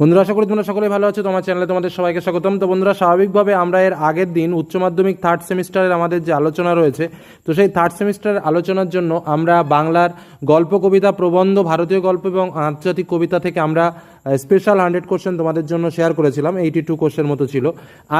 বন্ধুরা, আশা করি তোমরা সকলে ভালো আছো। তোমার চ্যানেলে তোমাদের সবাইকে স্বাগতম। তো বন্ধুরা, স্বাভাবিকভাবে আমরা এর আগের দিন উচ্চ মাধ্যমিক থার্ড সেমিস্টারের আমাদের যে আলোচনা রয়েছে, তো সেই থার্ড সেমিস্টারের আলোচনার জন্য আমরা বাংলার গল্প, কবিতা, প্রবন্ধ, ভারতীয় গল্প এবং আন্তর্জাতিক কবিতা থেকে আমরা স্পেশাল হান্ড্রেড কোশ্চেন তোমাদের জন্য শেয়ার করেছিলাম। এইটি টু কোশ্চেন মতো ছিল।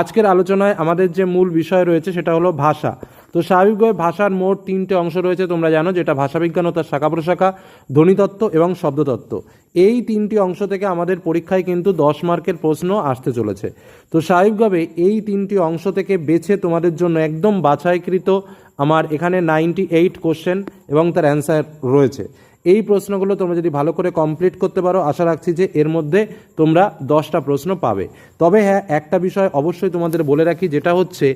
আজকের আলোচনায় আমাদের যে মূল বিষয় রয়েছে সেটা হলো ভাষা। তো স্বাভাবিকভাবে ভাষার মোট তিনটে অংশ রয়েছে তোমরা জানো, যেটা ভাষাবিজ্ঞান ও তার শাখা প্রশাখা ধ্বনিতত্ত্ব এবং শব্দতত্ত্ব এই তিনটি অংশ থেকে আমাদের পরীক্ষায় কিন্তু দশ মার্কের প্রশ্ন আসতে চলেছে। তো স্বাভাবিকভাবে এই তিনটি অংশ থেকে বেছে তোমাদের জন্য একদম বাছাইকৃত আমার এখানে নাইনটি এইট কোশ্চেন এবং তার অ্যান্সার রয়েছে। এই প্রশ্নগুলো তোমরা যদি ভালো করে কমপ্লিট করতে পারো, আশা রাখছি যে এর মধ্যে তোমরা দশটা প্রশ্ন পাবে। তবে হ্যাঁ একটা বিষয় অবশ্যই তোমাদের বলে রাখি, যেটা হচ্ছে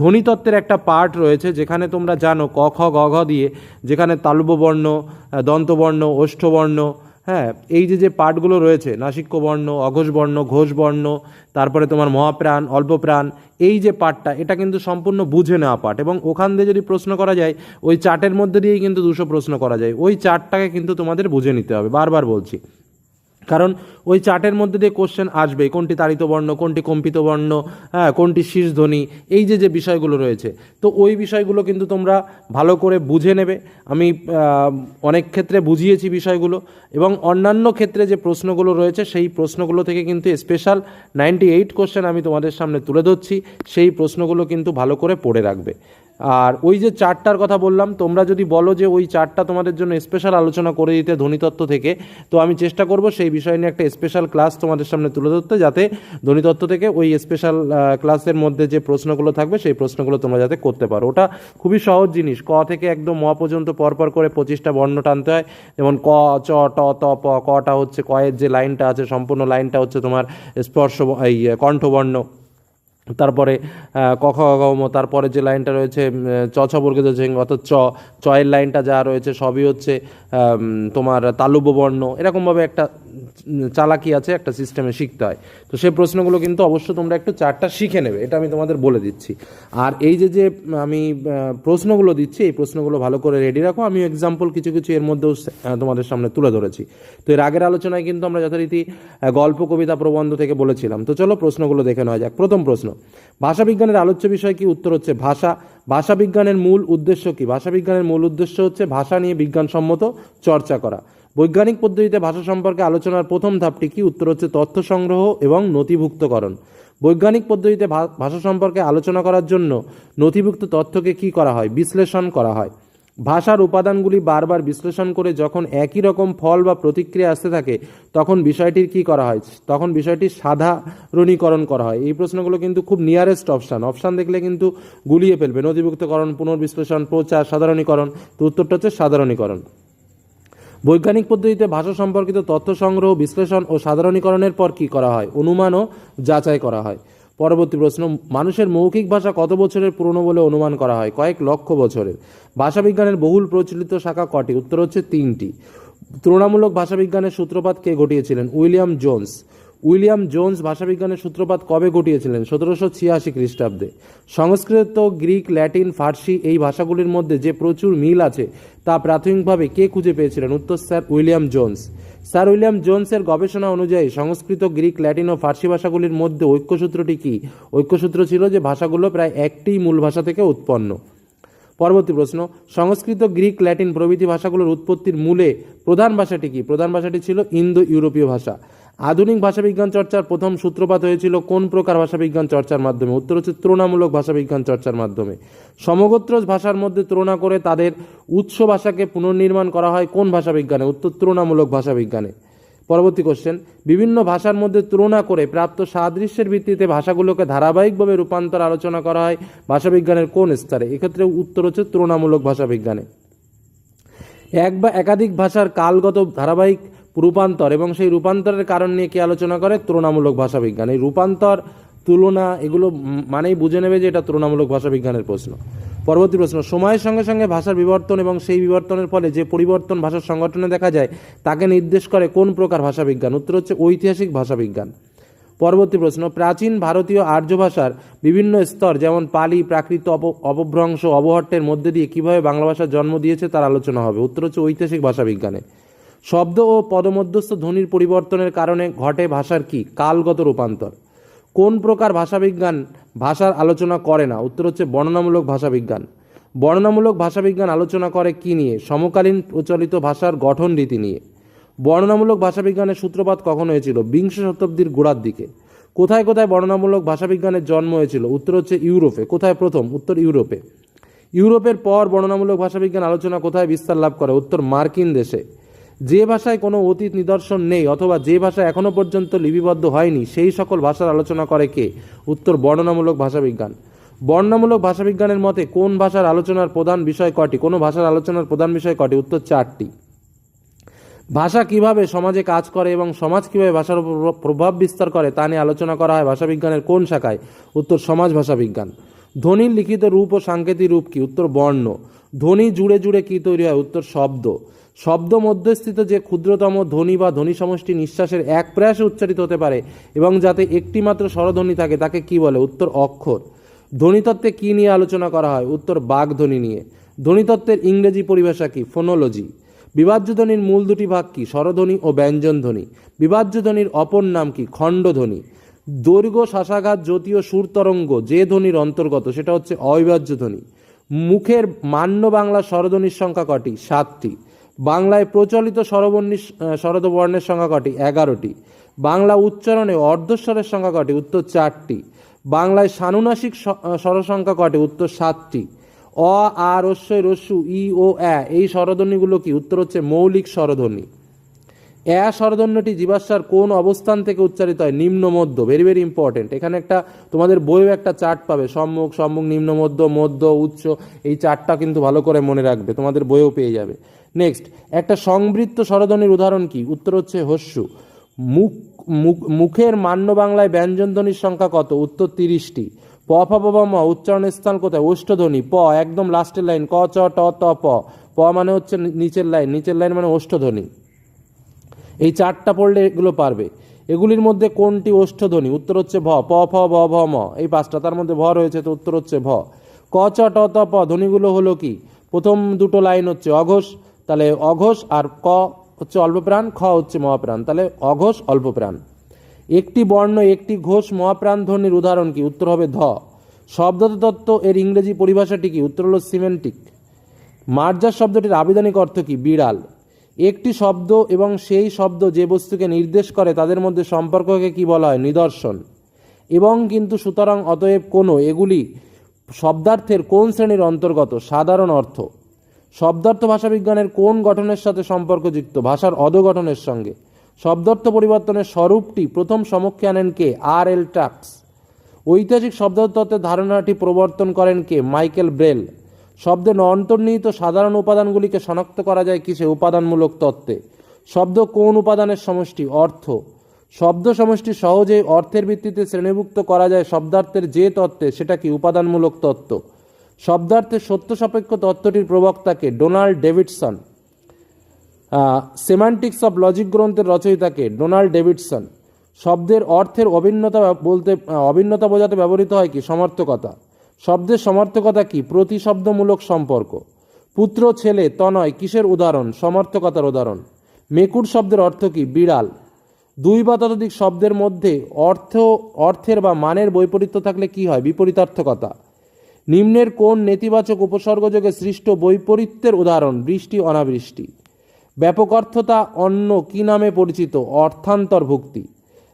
ধ্বনিতত্ত্বের একটা পার্ট রয়েছে, যেখানে তোমরা জানো ক, খ, গ, ঘ দিয়ে, যেখানে তালব্যবর্ণ দন্তবর্ণ, ওষ্ঠবর্ণ হ্যাঁ এই যে যে পাঠগুলো রয়েছে নাসিক্য অঘোষবর্ণ, ঘোষবর্ণ ঘোষ বর্ণ তারপরে তোমার মহাপ্রাণ, অল্পপ্রাণ, এই যে পাঠটা, এটা কিন্তু সম্পূর্ণ বুঝে নেওয়া পাঠ এবং ওখান দিয়ে যদি প্রশ্ন করা যায়, ওই চার্টের মধ্যে দিয়েই কিন্তু দুশো প্রশ্ন করা যায়। ওই চার্টটাকে কিন্তু তোমাদের বুঝে নিতে হবে। বারবার বলছি কারণ ওই চার্টের মধ্যে দিয়ে কোশ্চেন আসবে, কোনটি তাড়িত বর্ণ, কোনটি কম্পিত বর্ণ হ্যাঁ কোনটি শীর্ষধ্বনি, এই যে যে বিষয়গুলো রয়েছে। তো ওই বিষয়গুলো কিন্তু তোমরা ভালো করে বুঝে নেবে। আমি অনেক ক্ষেত্রে বুঝিয়েছি বিষয়গুলো এবং অন্যান্য ক্ষেত্রে যে প্রশ্নগুলো রয়েছে, সেই প্রশ্নগুলো থেকে কিন্তু স্পেশাল নাইনটি এইট কোশ্চেন আমি তোমাদের সামনে তুলে ধরছি। সেই প্রশ্নগুলো কিন্তু ভালো করে পড়ে রাখবে। আর ওই যে চারটার কথা বললাম, তোমরা যদি বলো যে ওই চারটা তোমাদের জন্য স্পেশাল আলোচনা করে দিতে ধ্বনিতত্ত্ব থেকে, তো আমি চেষ্টা করব সেই বিষয় নিয়ে একটা স্পেশাল ক্লাস তোমাদের সামনে তুলে ধরতে, যাতে ধ্বনিতত্ত্ব থেকে ওই স্পেশাল ক্লাসের মধ্যে যে প্রশ্নগুলো থাকবে, সেই প্রশ্নগুলো তোমরা যাতে করতে পারো। ওটা খুবই সহজ জিনিস, ক থেকে একদম ম পর্যন্ত পরপর করে পঁচিশটা বর্ণ টানতে হয়। যেমন ক, চ, ট, ত, প কটা হচ্ছে কয়ের যে লাইনটা আছে, সম্পূর্ণ লাইনটা হচ্ছে তোমার স্পর্শ, এই, কণ্ঠবর্ণ। তারপরে ক খ গ ম, তারপরে যে লাইনটা রয়েছে চ, ছ বর্গিত অর্থাৎ চ চয়ের লাইনটা যা রয়েছে সবই হচ্ছে তোমার তালব্য বর্ণ, এরকমভাবে একটা চালাকি আছে, একটা সিস্টেমে শিখতে হয়। তো সেই প্রশ্নগুলো কিন্তু অবশ্যই তোমরা একটু চারটা শিখে নেবে, এটা আমি তোমাদের বলে দিচ্ছি। আর এই যে যে, আমি প্রশ্নগুলো দিচ্ছি, এই প্রশ্নগুলো ভালো করে রেডি রাখো। আমি এক্সাম্পল কিছু কিছু এর মধ্যেও তোমাদের সামনে তুলে ধরেছি। তো এর আগের আলোচনায় কিন্তু আমরা যথারীতি গল্প, কবিতা, প্রবন্ধ থেকে বলেছিলাম। তো চলো প্রশ্নগুলো দেখে নেওয়া যাক। প্রথম প্রশ্ন ভাষাবিজ্ঞানের আলোচ্য বিষয় কি? উত্তর হচ্ছে ভাষা। ভাষাবিজ্ঞানের মূল উদ্দেশ্য কি? ভাষাবিজ্ঞানের মূল উদ্দেশ্য হচ্ছে ভাষা নিয়ে বিজ্ঞানসম্মত চর্চা করা। বৈজ্ঞানিক পদ্ধতিতে ভাষা সম্পর্কে আলোচনার প্রথম ধাপটি কি? উত্তর হচ্ছে তথ্য সংগ্রহ এবং নথিভুক্তকরণ। বৈজ্ঞানিক পদ্ধতিতে ভাষা সম্পর্কে আলোচনা করার জন্য নথিভুক্ত তথ্যকে কি করা হয়? বিশ্লেষণ করা হয়। ভাষার উপাদানগুলি বারবার বিশ্লেষণ করে যখন একই রকম ফল বা প্রতিক্রিয়া আসতে থাকে, তখন বিষয়টির কি করা হয়? তখন বিষয়টির সাধারণীকরণ করা হয়। এই প্রশ্নগুলো কিন্তু খুব নিয়ারেস্ট অপশান অপশান দেখলে কিন্তু গুলিয়ে ফেলবে। নথিভুক্তকরণ, পুনর্বিশ্লেষণ, প্রচার, সাধারণীকরণ। তো উত্তরটা হচ্ছে সাধারণীকরণ। বৈজ্ঞানিক পদ্ধতিতে ভাষা সম্পর্কিত তথ্য সংগ্রহ, বিশ্লেষণ ও সাধারণীকরণের পর কি করা হয়? অনুমান ও যাচাই করা হয়। পরবর্তী প্রশ্ন, মানুষের মৌখিক ভাষা কত বছরের পুরনো বলে অনুমান করা হয়? কয়েক লক্ষ বছরের। ভাষাবিজ্ঞানের বহুল প্রচলিত শাখা কটি? উত্তর হচ্ছে তিনটি। তুলনামূলক ভাষাবিজ্ঞানের সূত্রপাত কে ঘটিয়েছিলেন? William Jones. উইলিয়াম জোন্স ভাষাবিজ্ঞানের সূত্রপাত কবে ঘটিয়েছিলেন? সতেরোশো ছিয়াশি খ্রিস্টাব্দে। সংস্কৃত, গ্রিক, ল্যাটিন, ফার্সি এই ভাষাগুলির মধ্যে যে প্রচুর মিল আছে তা প্রাথমিকভাবে কে খুঁজে পেয়েছিলেন? উত্তর, sir William Jones. Sir William জোন্সের গবেষণা অনুযায়ী সংস্কৃত, গ্রিক, ল্যাটিন ও ফার্সি ভাষাগুলির মধ্যে ঐক্যসূত্রটি কী? ঐক্যসূত্র ছিল যে ভাষাগুলো প্রায় একটিই মূল ভাষা থেকে উৎপন্ন। পরবর্তী প্রশ্ন, সংস্কৃত, গ্রিক, ল্যাটিন প্রভৃতি ভাষাগুলোর উৎপত্তির মূলে প্রধান ভাষাটি কি? প্রধান ভাষাটি ছিল ইন্দো ইউরোপীয় ভাষা। আধুনিক ভাষাবিজ্ঞান চর্চার প্রথম সূত্রপাত হয়েছিল কোন প্রকার ভাষাবিজ্ঞান চর্চার মাধ্যমে? উত্তর হচ্ছে তুলনামূলক ভাষাবিজ্ঞান চর্চার মাধ্যমে। সমগোত্র ভাষার মধ্যে তুলনা করে তাদের উৎস ভাষাকে পুনর্নির্মাণ করা হয় কোন ভাষাবিজ্ঞানে? উত্তর তুলনামূলক ভাষাবিজ্ঞানে। পরবর্তী কোশ্চেন বিভিন্ন ভাষার মধ্যে তুলনা করে প্রাপ্ত সাদৃশ্যের ভিত্তিতে ভাষাগুলোকে ধারাবাহিকভাবে রূপান্তর আলোচনা করা হয় ভাষাবিজ্ঞানের কোন স্তরে? এক্ষেত্রে উত্তর হচ্ছে তুলনামূলক ভাষাবিজ্ঞানে। এক বা একাধিক ভাষার কালগত ধারাবাহিক রূপান্তর এবং সেই রূপান্তরের কারণ নিয়ে কি আলোচনা করে? তুলনামূলক ভাষাবিজ্ঞান। এই রূপান্তর, তুলনা, এগুলো মানেই বুঝে নেবে যে এটা তুলনামূলক ভাষাবিজ্ঞানের প্রশ্ন। পরবর্তী প্রশ্ন, সময়ের সঙ্গে সঙ্গে ভাষার বিবর্তন এবং সেই বিবর্তনের ফলে যে পরিবর্তন ভাষার সংগঠনে দেখা যায়, তাকে নির্দেশ করে কোন প্রকার ভাষাবিজ্ঞান? উত্তর হচ্ছে ঐতিহাসিক ভাষাবিজ্ঞান। পরবর্তী প্রশ্ন, প্রাচীন ভারতীয় আর্য ভাষার বিভিন্ন স্তর, যেমন পালি, প্রাকৃত অপ অপভ্রংশ অবহট্টের মধ্যে দিয়ে কীভাবে বাংলা ভাষার জন্ম দিয়েছে তার আলোচনা হবে? উত্তর হচ্ছে ঐতিহাসিক ভাষাবিজ্ঞানে। শব্দ ও পদমধ্যস্থ ধ্বনির পরিবর্তনের কারণে ঘটে ভাষার কি? কালগত রূপান্তর। কোন প্রকার ভাষাবিজ্ঞান ভাষার আলোচনা করে না? উত্তর হচ্ছে বর্ণনামূলক ভাষাবিজ্ঞান। বর্ণনামূলক ভাষাবিজ্ঞান আলোচনা করে কি নিয়ে? সমকালীন প্রচলিত ভাষার গঠন রীতি নিয়ে। বর্ণনামূলক ভাষাবিজ্ঞানের সূত্রপাত কখন হয়েছিল? বিংশ শতাব্দীর গোড়ার দিকে। কোথায় কোথায় বর্ণনামূলক ভাষাবিজ্ঞানের জন্ম হয়েছিল? উত্তর হচ্ছে ইউরোপে। কোথায় প্রথম? উত্তর ইউরোপে। ইউরোপের পর বর্ণনামূলক ভাষাবিজ্ঞান আলোচনা কোথায় বিস্তার লাভ করে? উত্তর মার্কিন দেশে। যে ভাষায় কোনো অতীত নিদর্শন নেই অথবা যে ভাষা এখনও পর্যন্ত লিপিবদ্ধ হয়নি, সেই সকল ভাষার আলোচনা করে কে? উত্তর বর্ণনামূলক ভাষাবিজ্ঞান। বর্ণনামূলক ভাষাবিজ্ঞানের মতে কোন ভাষার আলোচনার প্রধান বিষয় কটি কোনো ভাষার আলোচনার প্রধান বিষয় কটি উত্তর চারটি। ভাষা কীভাবে সমাজে কাজ করে এবং সমাজ কীভাবে ভাষার উপর প্রভাব বিস্তার করে তা নিয়ে আলোচনা করা হয় ভাষাবিজ্ঞানের কোন শাখায়? উত্তর সমাজ ভাষাবিজ্ঞান। ধ্বনির লিখিত রূপ ও সাংকেতিক রূপ কি? উত্তর বর্ণ। ধ্বনি জুড়ে জুড়ে কি তৈরি হয়? উত্তর শব্দ। শব্দ মধ্যস্থিত যে ক্ষুদ্রতম ধ্বনি বা ধ্বনি সমষ্টি নিঃশ্বাসের এক প্রয়াসে উচ্চারিত হতে পারে এবং যাতে একটিমাত্র স্বরধ্বনি থাকে, তাকে কি বলে? উত্তর অক্ষর। ধ্বনিতত্ত্বে কি নিয়ে আলোচনা করা হয়? উত্তর বাগধ্বনি নিয়ে। ধ্বনিতত্ত্বের ইংরেজি পরিভাষা কি? ফোনোলজি। বিভাজ্য ধ্বনির মূল দুটি ভাগ কি? স্বরধ্বনি ও ব্যঞ্জন ধ্বনি বিভাজ্য ধ্বনির অপর নাম কি? খণ্ডধ্বনি। দৈর্ঘ্য শ্বাসাঘাত জ্যোতীয় সুরতরঙ্গ যে ধ্বনির অন্তর্গত, সেটা হচ্ছে অবিভাজ্য ধ্বনি মুখের মান্য বাংলা স্বরধ্বনির সংখ্যা কটি? সাতটি। বাংলায় প্রচলিত স্বরবর্ণী স্বরদবর্ণের সংখ্যা কটি? এগারোটি। বাংলা উচ্চারণে অর্ধস্বরের সংখ্যা কটি? উত্তর চারটি। বাংলায় সানুনাসিক স্বরসংখ্যা কটি? উত্তর সাতটি। অ আর রস্যই রস্যু, ই, ও, অ্যা, এই স্বরধ্বনিগুলো কি? উত্তর হচ্ছে মৌলিক স্বরধ্বনি। অ্যা স্বরধ্বনিটি জীবাশ্মার কোন অবস্থান থেকে উচ্চারিত হয়? নিম্ন, মধ্য। ভেরি ভেরি ইম্পর্টেন্ট এখানে একটা, তোমাদের বইও একটা চার্ট পাবে। সম্মুখ সম্মুখ, নিম্ন, মধ্য মধ্য, উচ্চ। এই চার্টটা কিন্তু ভালো করে মনে রাখবে। তোমাদের বইও পেয়ে যাবে। নেক্সট একটা সংবৃত্ত স্বরধ্বনির উদাহরণ কি? উত্তর হচ্ছে হস্যু। মুখ, মুখ- মুখের মান্য বাংলায় ব্যঞ্জনধ্বনির সংখ্যা কত? উত্তর তিরিশটি। প, ফ ম, উচ্চারণের স্থান কোথায়? ওষ্ঠধ্বনি। প, একদম লাস্টের লাইন ক, চ, ট, ত, প। প মানে হচ্ছে নিচের লাইন নিচের লাইন মানে ওষ্ঠধ্বনি। এই চারটা পড়লে এগুলো পারবে। এগুলির মধ্যে কোনটি ওষ্ঠধ্বনি? উত্তর হচ্ছে ভ। প, ফ ব ভ, ম। এই পাঁচটা, তার মধ্যে ভ রয়েছে, তো উত্তর হচ্ছে ভ। ক, চ, ট, ত, প। ধ্বনিগুলো হলো কি? প্রথম দুটো লাইন হচ্ছে অঘোষ তাহলে অঘোষ আর ক হচ্ছে অল্পপ্রাণ, খ হচ্ছে মহাপ্রাণ। তাহলে অঘোষ, অল্পপ্রাণ। একটি বর্ণ, একটি ঘোষ, মহাপ্রাণ ধ্বনির উদাহরণ কি? উত্তর হবে ধ। শব্দ শব্দতত্ত্ব এর ইংরেজি পরিভাষাটি কি? উত্তর হল সিমেন্টিক। মার্জার শব্দটির আবিধানিক অর্থ কি? বিড়াল। একটি শব্দ এবং সেই শব্দ যে বস্তুকে নির্দেশ করে তাদের মধ্যে সম্পর্ককে কি বলা হয়? নিদর্শন। এবং কিন্তু সুতরাং অতএব কোনো, এগুলি শব্দার্থের কোন শ্রেণির অন্তর্গত? সাধারণ অর্থ। শব্দার্থ ভাষাবিজ্ঞানের কোন গঠনের সাথে সম্পর্কযুক্ত? ভাষার অধগঠনের সঙ্গে। শব্দার্থ পরিবর্তনের স্বরূপটি প্রথম সমক্ষে আনেন কে? আর এল ট্রাক্স। ঐতিহাসিক শব্দতত্ত্বের ধারণাটি প্রবর্তন করেন কে? Michael Braille. শব্দে অন্তর্নিহিত সাধারণ উপাদানগুলিকে শনাক্ত করা যায় কিসে? উপাদানমূলক তত্ত্বে। শব্দ কোন উপাদানের সমষ্টি? অর্থ। শব্দ সমষ্টি সহজেই অর্থের ভিত্তিতে শ্রেণীভুক্ত করা যায় শব্দার্থের যে তত্ত্বে, সেটা কি? উপাদানমূলক তত্ত্ব। শব্দার্থের সত্য সাপেক্ষ তত্ত্বটির প্রবক্তাকে Donald Davidson semantics of logic গ্রন্থের রচয়িতাকে ডোনাল্ড ডেভিডসন। শব্দের অর্থের অভিন্নতা বলতে অভিন্নতা বোঝাতে ব্যবহৃত হয় কি? সমর্থকতা। শব্দের সমর্থকতা কি? প্রতিশব্দমূলক সম্পর্ক। পুত্র, ছেলে, তনয় কিসের উদাহরণ? সমর্থকতার উদাহরণ। মেকুর শব্দের অর্থ কি? বিড়াল। দুই বা ততোধিক শব্দের মধ্যে অর্থ, অর্থের বা মানের বৈপরীত্য থাকলে কি হয়? বিপরীতার্থকতা। নিম্নের কোন নেতিবাচক উপসর্গযোগে সৃষ্ট বৈপরীত্যের উদাহরণ? বৃষ্টি, অনাবৃষ্টি। ব্যাপক অর্থতা অন্য কি নামে পরিচিত? অর্থান্তর্ভুক্তি।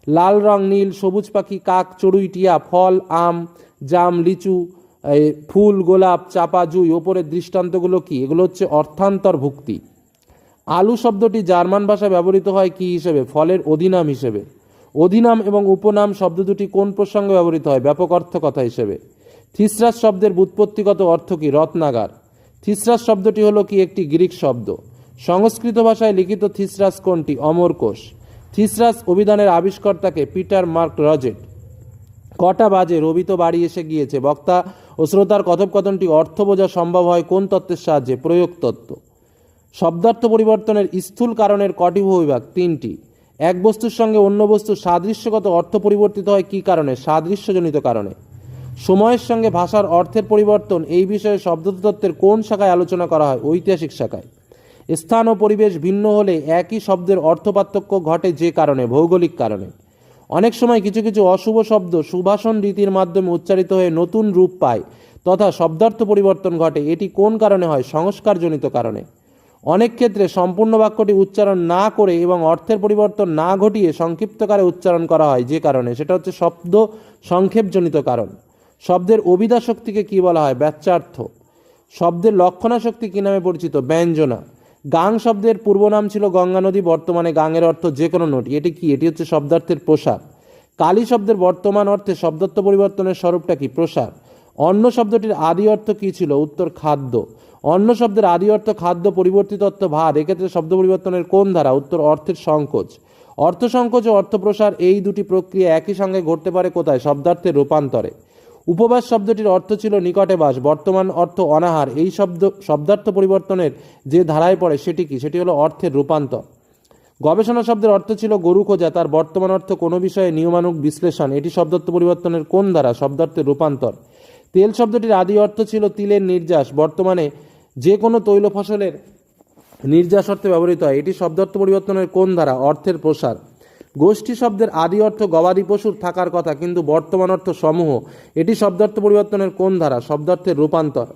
লাল রং, নীল, সবুজ পাখি, কাক, চড়ুই, টিয়া, ফল, আম, জাম, লিচু ফুল, গোলাপ, চাপা, জুই, ওপরের দৃষ্টান্তগুলো কি? এগুলো হচ্ছে অর্থান্তর্ভুক্তি। আলু শব্দটি জার্মান ভাষায় ব্যবহৃত হয় কি হিসেবে? ফলের অধিনাম হিসেবে। অধিনাম এবং উপনাম শব্দ দুটি কোন প্রসঙ্গে ব্যবহৃত হয়? ব্যাপক অর্থকথা হিসেবে। থিসরাস শব্দের ব্যুৎপত্তিগত অর্থ কি রত্নাগার? থিসরাস শব্দটি হলো কি একটি গ্রিক শব্দ। সংস্কৃত ভাষায় লিখিত থিসরাস কোনটি? অমরকোষ থিসরাস অভিধানের আবিষ্কর্তাকে পিটার মার্ক রজেট। কটা বাজে? রবি তো বাড়ি এসে গিয়েছে। বক্তা ও শ্রোতার কথোপকথনটি অর্থ বোঝা সম্ভব হয় কোন তত্ত্বের সাহায্যে? প্রয়োগ তত্ত্ব। শব্দার্থ পরিবর্তনের স্থূল কারণের কটি বিভাগ তিনটি। এক বস্তুর সঙ্গে অন্য বস্তুর সাদৃশ্যগত অর্থ পরিবর্তিত হয় কী কারণে? সাদৃশ্যজনিত কারণে। সময়ের সঙ্গে ভাষার অর্থের পরিবর্তন এই বিষয়ে শব্দতত্ত্বের কোন শাখায় আলোচনা করা হয়? ঐতিহাসিক শাখায়। স্থান ও পরিবেশ ভিন্ন হলে একই শব্দের অর্থপার্থক্য ঘটে যে কারণে, ভৌগোলিক কারণে। অনেক সময় কিছু কিছু অশুভ শব্দ সুভাষণ রীতির মাধ্যমে উচ্চারিত হয়ে নতুন রূপ পায় তথা শব্দার্থ পরিবর্তন ঘটে। এটি কোন কারণে হয়? সংস্কারজনিত কারণে। অনেক ক্ষেত্রে সম্পূর্ণ বাক্যটি উচ্চারণ না করে এবং অর্থের পরিবর্তন না ঘটিয়ে সংক্ষিপ্তকারে উচ্চারণ করা হয় যে কারণে। সেটা হচ্ছে শব্দ সংক্ষেপজনিত কারণ। শব্দের অভিধা শক্তিকে কী বলা হয়? ব্যাচ্যার্থ। শব্দের লক্ষণাশক্তি কী নামে পরিচিত? ব্যঞ্জনা। গাং শব্দের পূর্ব নাম ছিল গঙ্গা নদী, বর্তমানে গাঙের অর্থ যে কোনো নদী। এটি কি? এটি হচ্ছে শব্দার্থের প্রসার। কালী শব্দের বর্তমান অর্থে শব্দার্থ পরিবর্তনের স্বরূপটা কি? প্রসার। অন্ন শব্দটির আদি অর্থ কী ছিল? উত্তর খাদ্য। অন্ন শব্দের আদি অর্থ খাদ্য পরিবর্তিত অর্থ ভাত এক্ষেত্রে শব্দ পরিবর্তনের কোন ধারা? উত্তর অর্থের সংকোচ। অর্থ সংকোচ ও অর্থ প্রসার এই দুটি প্রক্রিয়া একই সঙ্গে ঘটতে পারে কোথায়? শব্দার্থের রূপান্তরে। উপবাস শব্দটির অর্থ ছিল নিকটে বাস, বর্তমান অর্থ অনাহার। এই শব্দ, শব্দার্থ পরিবর্তনের যে ধারায় পড়ে সেটি কি? সেটি হলো অর্থের রূপান্তর। গবেষণা শব্দের অর্থ ছিল গরু খোঁজা, তার বর্তমান অর্থ কোনো বিষয়ে নিয়মানুক বিশ্লেষণ। এটি শব্দার্থ পরিবর্তনের কোন ধারা? শব্দার্থের রূপান্তর। তেল শব্দটির আদি অর্থ ছিল তিলের নির্যাস। বর্তমানে যে কোনো তৈল ফসলের নির্যাস অর্থে ব্যবহৃত হয়। এটি শব্দার্থ পরিবর্তনের কোন ধারা? অর্থের প্রসার। গোষ্ঠী শব্দের আদি অর্থ গবাদি পশুর থাকার কথা, কিন্তু বর্তমান অর্থ সমূহ। এটি শব্দার্থ পরিবর্তনের কোন ধারা? শব্দার্থের রূপান্তর।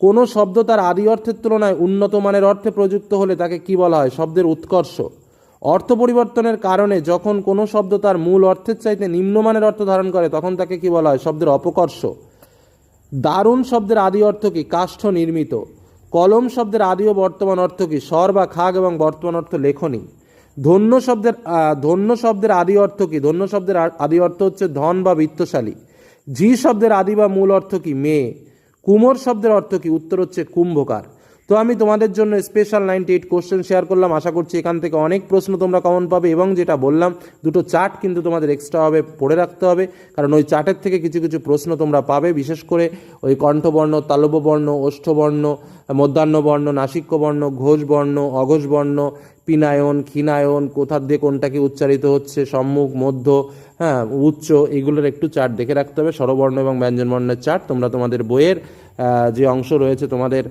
কোনো শব্দ তার আদি অর্থের তুলনায় উন্নত মানের অর্থে প্রযুক্ত হলে তাকে কি বলা হয়? শব্দের উৎকর্ষ। অর্থ পরিবর্তনের কারণে যখন কোনো শব্দ তার মূল অর্থের চাইতে নিম্নমানের অর্থ ধারণ করে, তখন তাকে কি বলা হয়? শব্দের অপকর্ষ। দারুণ শব্দের আদি অর্থ কি? কাষ্ঠ নির্মিত। কলম শব্দের আদি ও বর্তমান অর্থ কি? স্বর বা খাগ এবং বর্তমান অর্থ লেখনী। ধন্য শব্দের ধন্য শব্দের আদি অর্থ কি? ধন্য শব্দের আদি অর্থ হচ্ছে ধন বা বিত্তশালী। ঝি শব্দের আদি বা মূল অর্থ কি? মেয়ে। কুমোর শব্দের অর্থ কি? উত্তর হচ্ছে কুম্ভকার। তো আমি তোমাদের জন্য special ninety eight question share করলাম। আশা করছি এখান থেকে অনেক প্রশ্ন তোমরা কমন পাবে এবং যেটা বললাম, দুটো চার্ট কিন্তু তোমাদের এক্সট্রা হবে, পড়ে রাখতে হবে। কারণ ওই চার্টের থেকে কিছু কিছু প্রশ্ন তোমরা পাবে, বিশেষ করে ওই কণ্ঠবর্ণ তালব্যবর্ণ ওষ্ঠবর্ণ, মধ্যাহ্নবর্ণ, নাসিক্যবর্ণ, ঘোষবর্ণ, অঘোষবর্ণ, পিনায়ন, ক্ষীণায়ন, কোথার দিয়ে কোনটাকে উচ্চারিত হচ্ছে, সম্মুখ, মধ্য হ্যাঁ উচ্চ, এগুলোর একটু চার্ট দেখে রাখতে হবে। স্বরবর্ণ এবং ব্যঞ্জনবর্ণের চার্ট তোমরা তোমাদের বইয়ের যে অংশ রয়েছে তোমাদের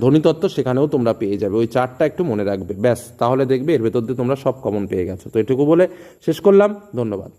ধ্বনিতত্ত্ব, সেখানেও তোমরা পেয়ে যাবে। ওই চারটা একটু মনে রাখবে। ব্যাস, তাহলে দেখবে এর ভেতর দিয়ে তোমরা সব কমন পেয়ে গেছো। তো এটুকু বলে শেষ করলাম। ধন্যবাদ।